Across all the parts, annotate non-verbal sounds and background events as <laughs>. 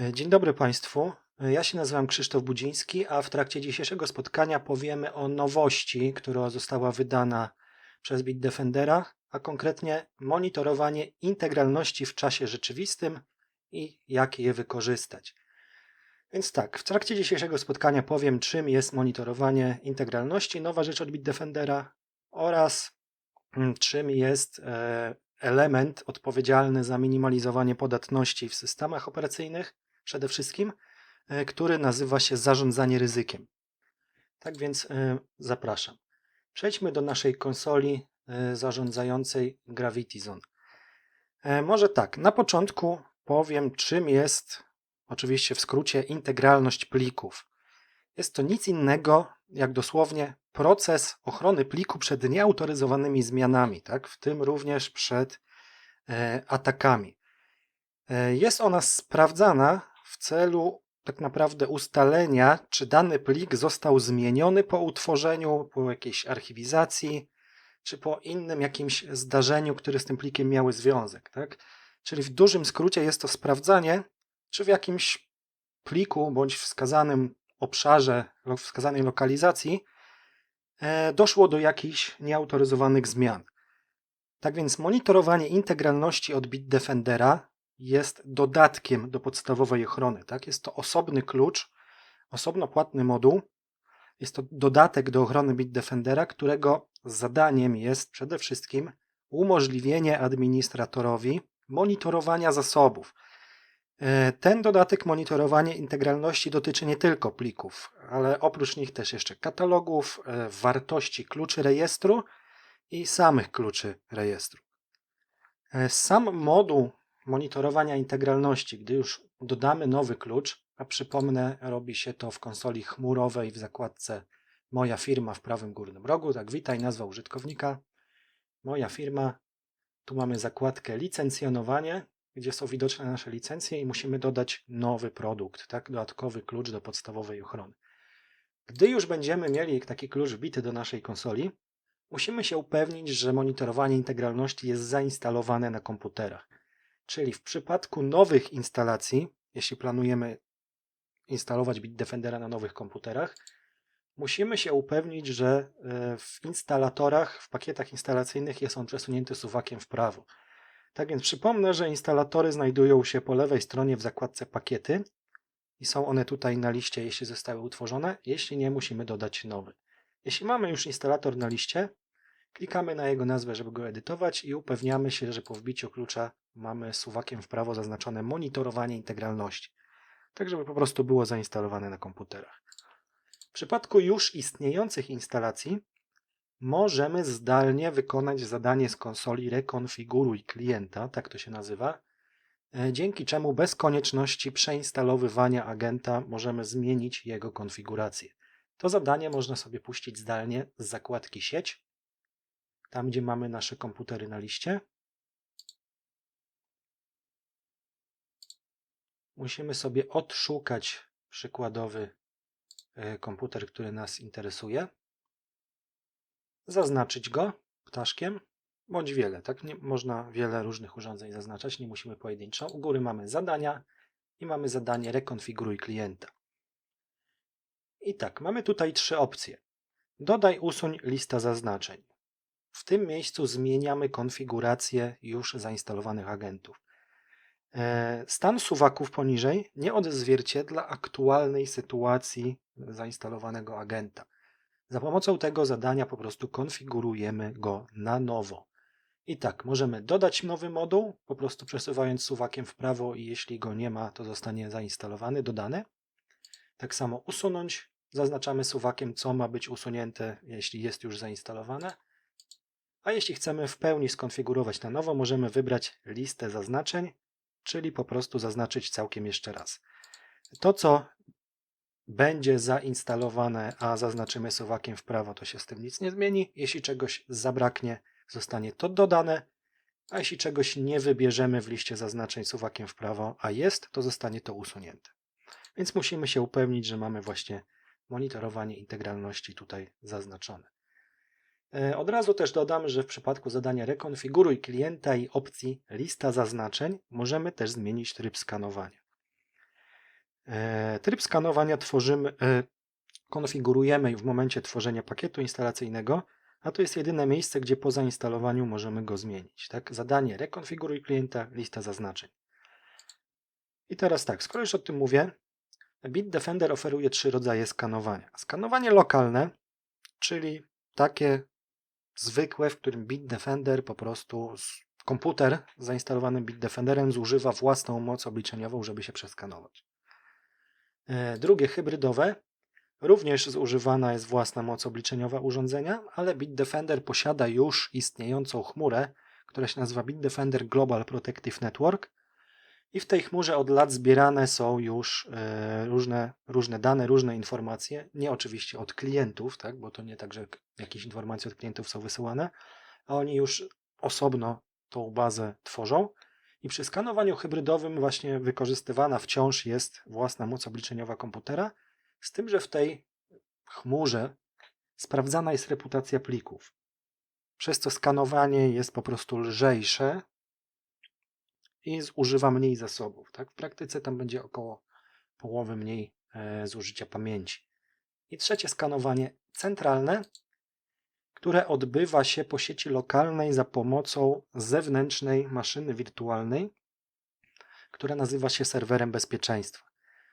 E, Dzień dobry Państwu. E, Ja się nazywam Krzysztof Budziński, a w trakcie dzisiejszego spotkania powiemy o nowości, która została wydana przez Bitdefendera, a konkretnie monitorowanie integralności w czasie rzeczywistym i jak je wykorzystać. Więc tak, w trakcie dzisiejszego spotkania powiem, czym jest monitorowanie integralności, nowa rzecz od Bitdefendera oraz mm, czym jest e, element odpowiedzialny za minimalizowanie podatności w systemach operacyjnych, przede wszystkim, e, który nazywa się zarządzanie ryzykiem. Tak więc e, zapraszam. Przejdźmy do naszej konsoli e, zarządzającej Gravity Zone. Może tak, na początku powiem, czym jest, oczywiście w skrócie, integralność plików. Jest to nic innego jak dosłownie proces ochrony pliku przed nieautoryzowanymi zmianami, tak? w tym również przed atakami. Jest ona sprawdzana w celu tak naprawdę ustalenia, czy dany plik został zmieniony po utworzeniu, po jakiejś archiwizacji, czy po innym jakimś zdarzeniu, które z tym plikiem miały związek. Tak? Czyli w dużym skrócie jest to sprawdzanie, czy w jakimś pliku bądź wskazanym obszarze, wskazanej lokalizacji e, doszło do jakichś nieautoryzowanych zmian. Tak więc monitorowanie integralności od Bitdefendera jest dodatkiem do podstawowej ochrony. Tak? Jest to osobny klucz, osobno płatny moduł. Jest to dodatek do ochrony Bitdefendera, którego zadaniem jest przede wszystkim umożliwienie administratorowi monitorowania zasobów. E, Ten dodatek monitorowanie integralności dotyczy nie tylko plików, ale oprócz nich też jeszcze katalogów, e, wartości kluczy rejestru i samych kluczy rejestru. E, Sam moduł monitorowania integralności, gdy już dodamy nowy klucz, a przypomnę, robi się to w konsoli chmurowej w zakładce Moja firma w prawym górnym rogu. Tak, witaj, nazwa użytkownika. Moja firma. Tu mamy zakładkę licencjonowanie, gdzie są widoczne nasze licencje i musimy dodać nowy produkt, tak, dodatkowy klucz do podstawowej ochrony. Gdy już będziemy mieli taki klucz wbity do naszej konsoli, musimy się upewnić, że monitorowanie integralności jest zainstalowane na komputerach. Czyli w przypadku nowych instalacji, jeśli planujemy instalować Bitdefendera na nowych komputerach, musimy się upewnić, że e, w instalatorach, w pakietach instalacyjnych jest on przesunięty suwakiem w prawo. Tak więc przypomnę, że instalatory znajdują się po lewej stronie w zakładce pakiety i są one tutaj na liście, jeśli zostały utworzone. Jeśli nie, musimy dodać nowy. Jeśli mamy już instalator na liście, klikamy na jego nazwę, żeby go edytować i upewniamy się, że po wbiciu klucza mamy suwakiem w prawo zaznaczone monitorowanie integralności. Tak, żeby po prostu było zainstalowane na komputerach. W przypadku już istniejących instalacji możemy zdalnie wykonać zadanie z konsoli Rekonfiguruj klienta, tak to się nazywa, e, dzięki czemu bez konieczności przeinstalowywania agenta możemy zmienić jego konfigurację. To zadanie można sobie puścić zdalnie z zakładki sieć, tam gdzie mamy nasze komputery na liście. Musimy sobie odszukać przykładowy e, komputer, który nas interesuje zaznaczyć go ptaszkiem, bądź wiele, tak? Nie, można wiele różnych urządzeń zaznaczać, nie musimy pojedynczo. U góry mamy zadania i mamy zadanie rekonfiguruj klienta. I tak, mamy tutaj trzy opcje. Dodaj, usuń lista zaznaczeń. W tym miejscu zmieniamy konfigurację już zainstalowanych agentów. E, Stan suwaków poniżej nie odzwierciedla aktualnej sytuacji zainstalowanego agenta. Za pomocą tego zadania po prostu konfigurujemy go na nowo. I tak, możemy dodać nowy moduł, po prostu przesuwając suwakiem w prawo i jeśli go nie ma, to zostanie zainstalowany, dodany. Tak samo usunąć, zaznaczamy suwakiem, co ma być usunięte, jeśli jest już zainstalowane. A jeśli chcemy w pełni skonfigurować na nowo, możemy wybrać listę zaznaczeń, czyli po prostu zaznaczyć całkiem jeszcze raz. To, co będzie zainstalowane, a zaznaczymy suwakiem w prawo, to się z tym nic nie zmieni. Jeśli czegoś zabraknie, zostanie to dodane, a jeśli czegoś nie wybierzemy w liście zaznaczeń suwakiem w prawo, a jest, to zostanie to usunięte. Więc musimy się upewnić, że mamy właśnie monitorowanie integralności tutaj zaznaczone. E, Od razu też dodam, że w przypadku zadania rekonfiguruj klienta i opcji lista zaznaczeń możemy też zmienić tryb skanowania. E, Tryb skanowania tworzymy, e, konfigurujemy w momencie tworzenia pakietu instalacyjnego, a to jest jedyne miejsce, gdzie po zainstalowaniu możemy go zmienić. Tak? Zadanie rekonfiguruj klienta, lista zaznaczeń. I teraz tak, skoro już o tym mówię, Bitdefender oferuje trzy rodzaje skanowania. Skanowanie lokalne, czyli takie zwykłe, w którym Bitdefender po prostu komputer z zainstalowanym Bitdefenderem zużywa własną moc obliczeniową, żeby się przeskanować. E, Drugie hybrydowe, również zużywana jest własna moc obliczeniowa urządzenia, ale Bitdefender posiada już istniejącą chmurę, która się nazywa Bitdefender Global Protective Network. I w tej chmurze od lat zbierane są już e, różne, różne dane, różne informacje. Nie oczywiście od klientów, tak, bo to nie tak, że jakieś informacje od klientów są wysyłane, a oni już osobno tą bazę tworzą. I przy skanowaniu hybrydowym właśnie wykorzystywana wciąż jest własna moc obliczeniowa komputera, z tym, że w tej chmurze sprawdzana jest reputacja plików. Przez co skanowanie jest po prostu lżejsze i zużywa mniej zasobów. Tak? W praktyce tam będzie około połowy mniej e, zużycia pamięci. I trzecie skanowanie centralne, które odbywa się po sieci lokalnej za pomocą zewnętrznej maszyny wirtualnej, która nazywa się serwerem bezpieczeństwa.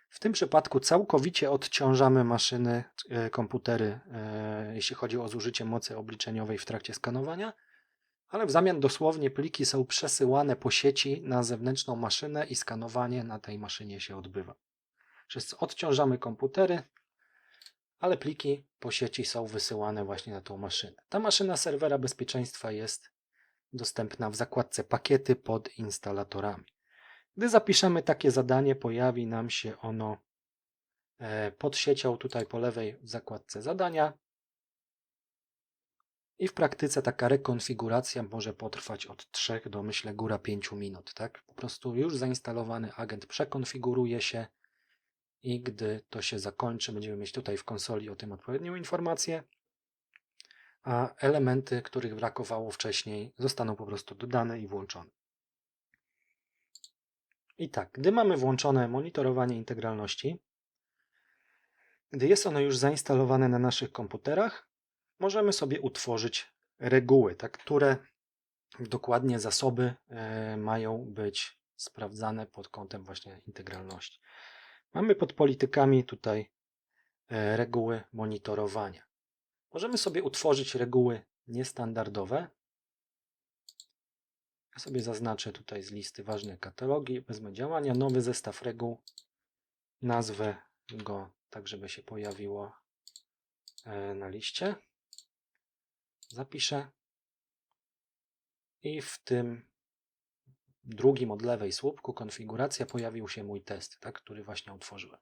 W tym przypadku całkowicie odciążamy maszyny, e, komputery, e, jeśli chodzi o zużycie mocy obliczeniowej w trakcie skanowania, ale w zamian dosłownie pliki są przesyłane po sieci na zewnętrzną maszynę i skanowanie na tej maszynie się odbywa. Przez co odciążamy komputery, ale pliki po sieci są wysyłane właśnie na tą maszynę. Ta maszyna serwera bezpieczeństwa jest dostępna w zakładce pakiety pod instalatorami. Gdy zapiszemy takie zadanie, pojawi nam się ono e, pod siecią, tutaj po lewej w zakładce zadania. I w praktyce taka rekonfiguracja może potrwać od 3 do myślę góra 5 minut. Tak? Po prostu już zainstalowany agent przekonfiguruje się i gdy to się zakończy, będziemy mieć tutaj w konsoli o tym odpowiednią informację, a elementy, których brakowało wcześniej, zostaną po prostu dodane i włączone. I tak, gdy mamy włączone monitorowanie integralności, gdy jest ono już zainstalowane na naszych komputerach, możemy sobie utworzyć reguły, tak, które dokładnie zasoby e, mają być sprawdzane pod kątem właśnie integralności. Mamy pod politykami tutaj e, reguły monitorowania. Możemy sobie utworzyć reguły niestandardowe. Ja sobie zaznaczę tutaj z listy ważne katalogi, wezmę działania, nowy zestaw reguł. Nazwę go tak, żeby się pojawiło e, na liście. Zapiszę. I w tym drugim od lewej słupku konfiguracja pojawił się mój test, tak, który właśnie utworzyłem.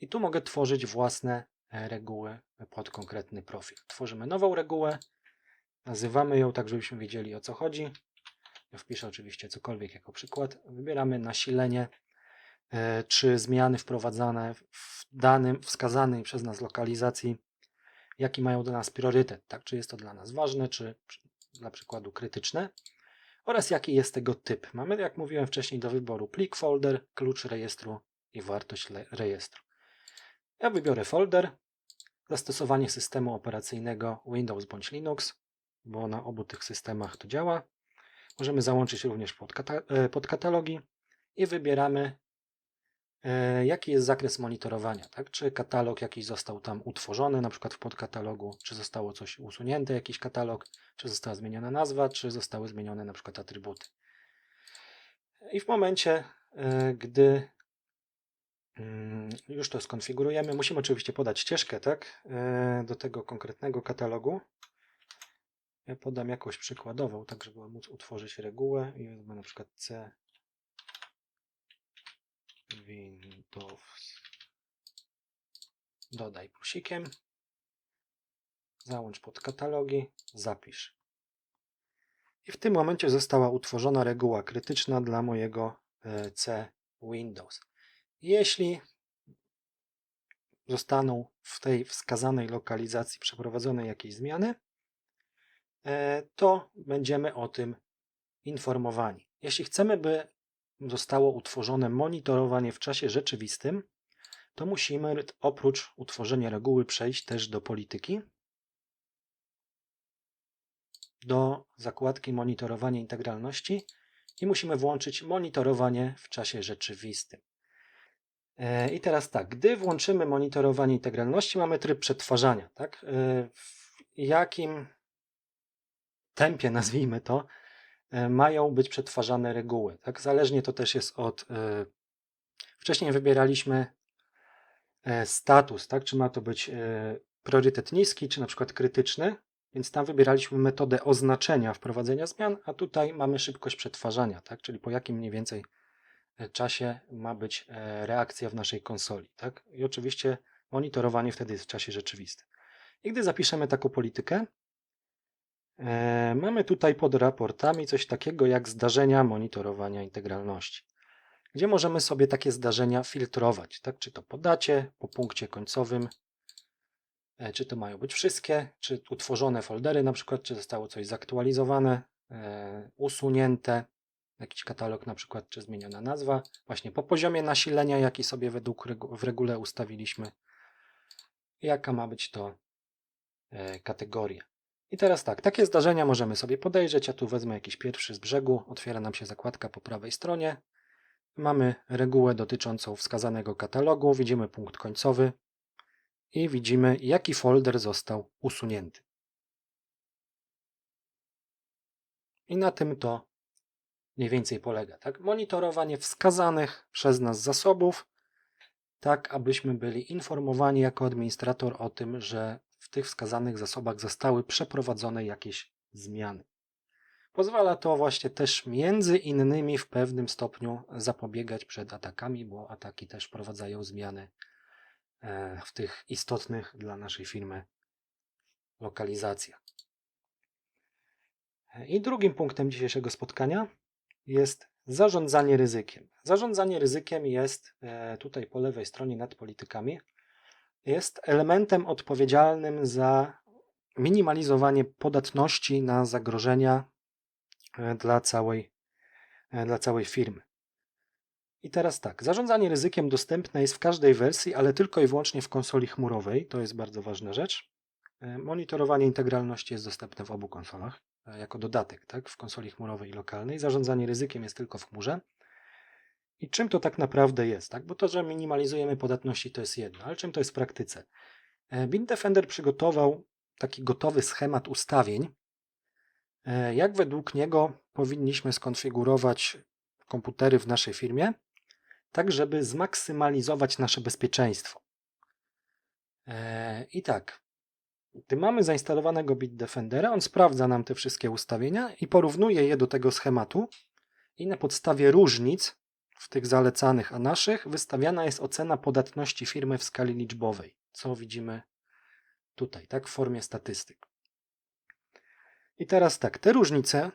I tu mogę tworzyć własne e, reguły pod konkretny profil. Tworzymy nową regułę, nazywamy ją tak, żebyśmy wiedzieli o co chodzi. Ja wpiszę oczywiście cokolwiek jako przykład. Wybieramy nasilenie, e, czy zmiany wprowadzane w danym wskazanej przez nas lokalizacji, jaki mają do nas priorytet, tak? czy jest to dla nas ważne, czy dla przykładu krytyczne oraz jaki jest tego typ. Mamy, jak mówiłem wcześniej, do wyboru plik, folder, klucz rejestru i wartość rejestru. Ja wybiorę folder, zastosowanie systemu operacyjnego Windows bądź Linux, bo na obu tych systemach to działa. Możemy załączyć również podkata- e, podkatalogi i wybieramy, jaki jest zakres monitorowania. Tak? Czy katalog jakiś został tam utworzony, na przykład w podkatalogu, czy zostało coś usunięte, jakiś katalog, czy została zmieniona nazwa, czy zostały zmienione na przykład atrybuty. I w momencie, e, gdy mm, już to skonfigurujemy, musimy oczywiście podać ścieżkę tak, e, do tego konkretnego katalogu. Ja podam jakąś przykładową, tak żeby móc utworzyć regułę i wezmę na przykład C Windows dodaj plusikiem załącz pod katalogi, zapisz. I w tym momencie została utworzona reguła krytyczna dla mojego e, C Windows. Jeśli zostaną w tej wskazanej lokalizacji przeprowadzone jakieś zmiany, e, to będziemy o tym informowani. Jeśli chcemy, by zostało utworzone monitorowanie w czasie rzeczywistym, to musimy oprócz utworzenia reguły przejść też do polityki, do zakładki monitorowanie integralności i musimy włączyć monitorowanie w czasie rzeczywistym. E, I teraz tak, gdy włączymy monitorowanie integralności, mamy tryb przetwarzania. Tak? E, W jakim tempie, <laughs> nazwijmy to, mają być przetwarzane reguły. Tak? Zależnie to też jest od. Wcześniej wybieraliśmy status, tak? czy ma to być priorytet niski, czy na przykład krytyczny, więc tam wybieraliśmy metodę oznaczenia wprowadzenia zmian, a tutaj mamy szybkość przetwarzania, tak? czyli po jakim mniej więcej czasie ma być e, reakcja w naszej konsoli. Tak? I oczywiście monitorowanie wtedy jest w czasie rzeczywistym. I gdy zapiszemy taką politykę, e, mamy tutaj pod raportami coś takiego jak zdarzenia monitorowania integralności, gdzie możemy sobie takie zdarzenia filtrować, tak? czy to po dacie, po punkcie końcowym, e, czy to mają być wszystkie, czy utworzone foldery, na przykład, czy zostało coś zaktualizowane, usunięte, jakiś katalog na przykład, czy zmieniona nazwa, właśnie po poziomie nasilenia, jaki sobie według regu w regule ustawiliśmy, jaka ma być to e, kategoria. I teraz tak, takie zdarzenia możemy sobie podejrzeć. Ja tu wezmę jakiś pierwszy z brzegu, otwiera nam się zakładka po prawej stronie. Mamy regułę dotyczącą wskazanego katalogu, widzimy punkt końcowy i widzimy, jaki folder został usunięty. I na tym to mniej więcej polega. Tak? Monitorowanie wskazanych przez nas zasobów, tak abyśmy byli informowani jako administrator o tym, że w tych wskazanych zasobach zostały przeprowadzone jakieś zmiany. Pozwala to właśnie też między innymi w pewnym stopniu zapobiegać przed atakami, bo ataki też wprowadzają zmiany e, w tych istotnych dla naszej firmy lokalizacjach. I drugim punktem dzisiejszego spotkania jest zarządzanie ryzykiem. Zarządzanie ryzykiem jest e, tutaj po lewej stronie nad politykami, jest elementem odpowiedzialnym za minimalizowanie podatności na zagrożenia e, dla całej, e, dla całej firmy. I teraz tak, zarządzanie ryzykiem dostępne jest w każdej wersji, ale tylko i wyłącznie w konsoli chmurowej. To jest bardzo ważna rzecz. Monitorowanie integralności jest dostępne w obu konsolach. E, jako dodatek tak, w konsoli chmurowej i lokalnej. Zarządzanie ryzykiem jest tylko w chmurze. I czym to tak naprawdę jest? Tak? Bo to, że minimalizujemy podatności, to jest jedno, ale czym to jest w praktyce? E, Bitdefender przygotował taki gotowy schemat ustawień, e, jak według niego powinniśmy skonfigurować komputery w naszej firmie, tak żeby zmaksymalizować nasze bezpieczeństwo. I tak, gdy mamy zainstalowanego Bitdefendera, on sprawdza nam te wszystkie ustawienia i porównuje je do tego schematu i na podstawie różnic w tych zalecanych a naszych wystawiana jest ocena podatności firmy w skali liczbowej, co widzimy tutaj, tak, w formie statystyk. I teraz tak, te różnice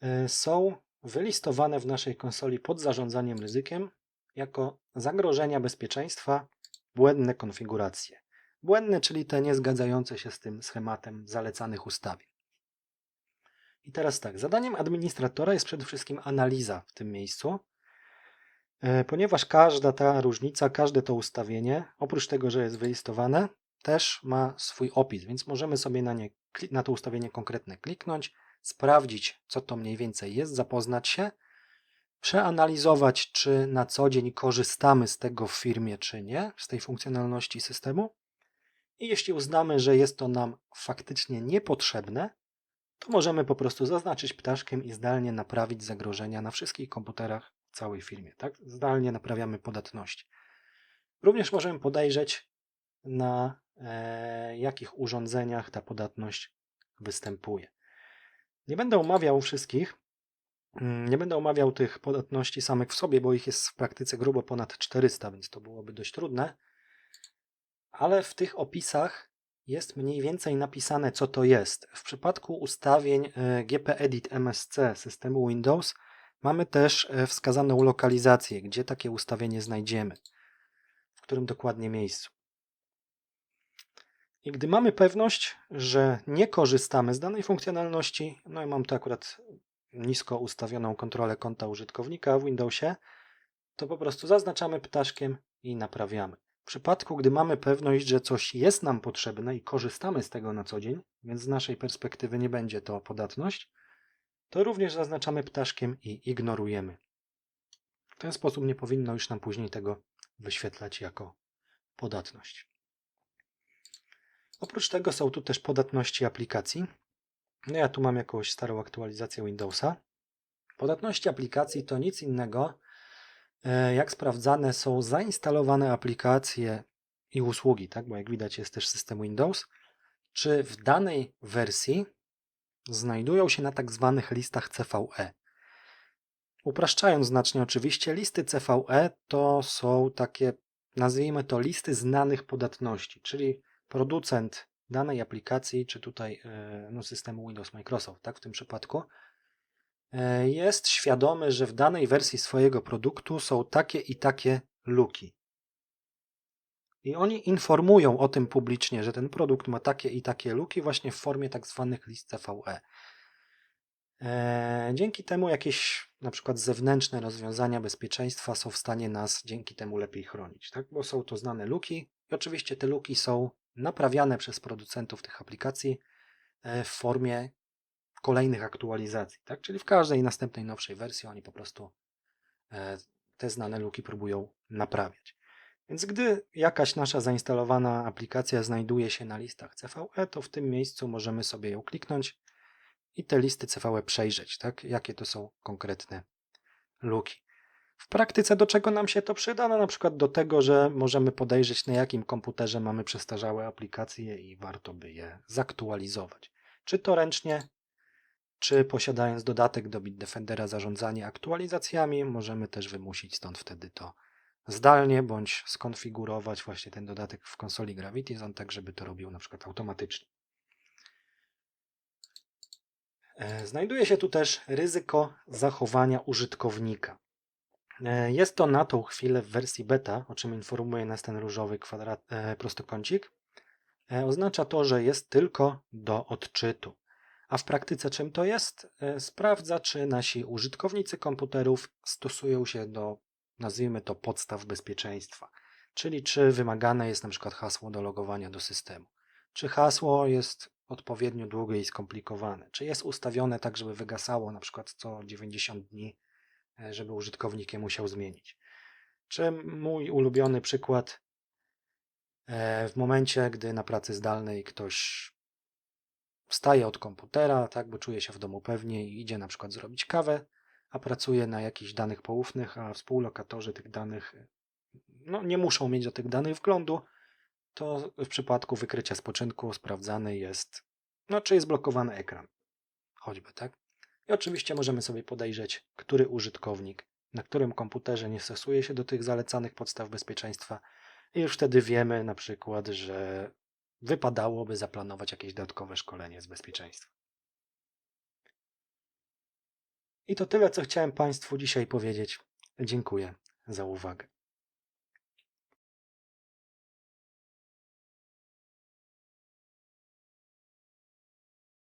e, są wylistowane w naszej konsoli pod zarządzaniem ryzykiem jako zagrożenia bezpieczeństwa, błędne konfiguracje. Błędne, czyli te niezgadzające się z tym schematem zalecanych ustawień. I teraz tak, zadaniem administratora jest przede wszystkim analiza w tym miejscu, e, ponieważ każda ta różnica, każde to ustawienie, oprócz tego, że jest wylistowane, też ma swój opis, więc możemy sobie na, nie, na to ustawienie konkretne kliknąć, sprawdzić, co to mniej więcej jest, zapoznać się, przeanalizować, czy na co dzień korzystamy z tego w firmie, czy nie, z tej funkcjonalności systemu. I jeśli uznamy, że jest to nam faktycznie niepotrzebne, to możemy po prostu zaznaczyć ptaszkiem i zdalnie naprawić zagrożenia na wszystkich komputerach w całej firmie. Tak? Zdalnie naprawiamy podatności. Również możemy podejrzeć, na e, jakich urządzeniach ta podatność występuje. Nie będę omawiał wszystkich, mm, nie będę omawiał tych podatności samych w sobie, bo ich jest w praktyce grubo ponad 400, więc to byłoby dość trudne ale w tych opisach jest mniej więcej napisane, co to jest. W przypadku ustawień e, GPEdit MSC systemu Windows mamy też e, wskazaną lokalizację, gdzie takie ustawienie znajdziemy, w którym dokładnie miejscu. I gdy mamy pewność, że nie korzystamy z danej funkcjonalności, no i mam tu akurat nisko ustawioną kontrolę konta użytkownika w Windowsie, to po prostu zaznaczamy ptaszkiem i naprawiamy. W przypadku, gdy mamy pewność, że coś jest nam potrzebne i korzystamy z tego na co dzień, więc z naszej perspektywy nie będzie to podatność, to również zaznaczamy ptaszkiem i ignorujemy. W ten sposób nie powinno już nam później tego wyświetlać jako podatność. Oprócz tego są tu też podatności aplikacji. No ja tu mam jakąś starą aktualizację Windowsa. Podatności aplikacji to nic innego, jak sprawdzane są zainstalowane aplikacje i usługi, tak? bo jak widać jest też system Windows, czy w danej wersji znajdują się na tak zwanych listach CVE. Upraszczając znacznie oczywiście, listy CVE to są takie, nazwijmy to listy znanych podatności, czyli producent danej aplikacji, czy tutaj e, no, systemu Windows Microsoft, tak w tym przypadku, e, jest świadomy, że w danej wersji swojego produktu są takie i takie luki. I oni informują o tym publicznie, że ten produkt ma takie i takie luki właśnie w formie tak zwanych list CVE. E, Dzięki temu jakieś na przykład zewnętrzne rozwiązania bezpieczeństwa są w stanie nas dzięki temu lepiej chronić, tak? bo są to znane luki i oczywiście te luki są naprawiane przez producentów tych aplikacji e, w formie kolejnych aktualizacji, tak? czyli w każdej następnej nowszej wersji oni po prostu e, te znane luki próbują naprawiać. Więc gdy jakaś nasza zainstalowana aplikacja znajduje się na listach CVE, to w tym miejscu możemy sobie ją kliknąć i te listy CVE przejrzeć, tak? jakie to są konkretne luki. W praktyce do czego nam się to przyda? No na przykład do tego, że możemy podejrzeć na jakim komputerze mamy przestarzałe aplikacje i warto by je zaktualizować. Czy to ręcznie, czy posiadając dodatek do Bitdefendera zarządzanie aktualizacjami, możemy też wymusić stąd wtedy to zdalnie, bądź skonfigurować właśnie ten dodatek w konsoli Gravity Zone, tak żeby to robił na przykład automatycznie. E, Znajduje się tu też ryzyko zachowania użytkownika. E, Jest to na tą chwilę w wersji beta, o czym informuje nas ten różowy kwadrat, e, prostokącik. Oznacza to, że jest tylko do odczytu. A w praktyce czym to jest? E, Sprawdza, czy nasi użytkownicy komputerów stosują się do, nazwijmy to, podstaw bezpieczeństwa. Czyli czy wymagane jest na przykład hasło do logowania do systemu. Czy hasło jest odpowiednio długie i skomplikowane. Czy jest ustawione tak, żeby wygasało na przykład co 90 dni, e, żeby użytkownik je musiał zmienić. Czy mój ulubiony przykład e, w momencie, gdy na pracy zdalnej ktoś wstaje od komputera, tak, bo czuje się w domu pewnie i idzie na przykład zrobić kawę, a pracuje na jakichś danych poufnych, a współlokatorzy tych danych no, nie muszą mieć do tych danych wglądu, to w przypadku wykrycia spoczynku sprawdzany jest, no, czy jest blokowany ekran. Choćby, tak? I oczywiście możemy sobie podejrzeć, który użytkownik na którym komputerze nie stosuje się do tych zalecanych podstaw bezpieczeństwa i już wtedy wiemy na przykład, że wypadałoby zaplanować jakieś dodatkowe szkolenie z bezpieczeństwa. I to tyle, co chciałem Państwu dzisiaj powiedzieć. Dziękuję za uwagę.